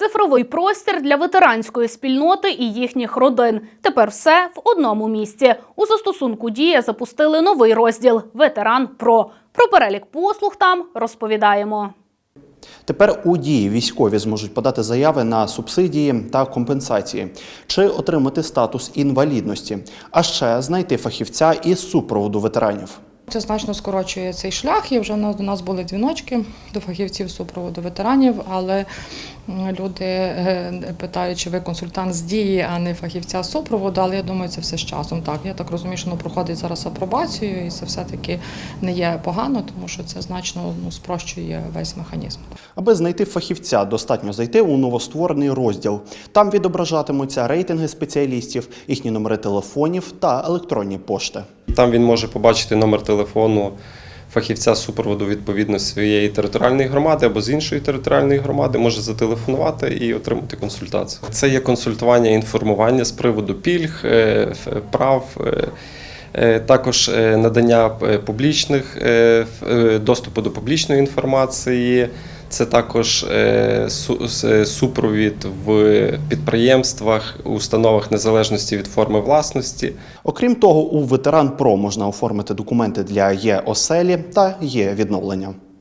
Цифровий простір для ветеранської спільноти і їхніх родин. Тепер все в одному місці. У застосунку Дія запустили новий розділ Ветеран Про. Про перелік послуг там розповідаємо. Тепер у дії військові зможуть подати заяви на субсидії та компенсації чи отримати статус інвалідності, а ще знайти фахівця із супроводу ветеранів. Це значно скорочує цей шлях. І вже до нас були дзвіночки до фахівців супроводу ветеранів, але люди е, питають, чи ви консультант з дії, а не фахівця супроводу. Але я думаю, це все з часом. Так, я так розумію, що воно проходить зараз апробацію, і це все-таки не є погано, тому що це значно ну, спрощує весь механізм. Аби знайти фахівця, достатньо зайти у новостворений розділ. Там відображатимуться рейтинги спеціалістів, їхні номери телефонів та електронні пошти. Там він може побачити номер телефону фахівця супроводу відповідно своєї територіальної громади або з іншої територіальної громади, може зателефонувати і отримати консультацію. Це є консультування, інформування з приводу пільг, е, прав. е, е, Також надання публічних доступу до публічної інформації. Це також е, с- супровід в підприємствах, установах незалежності від форми власності. Окрім того, у ветеран Про можна оформити документи для є оселі та є відновлення.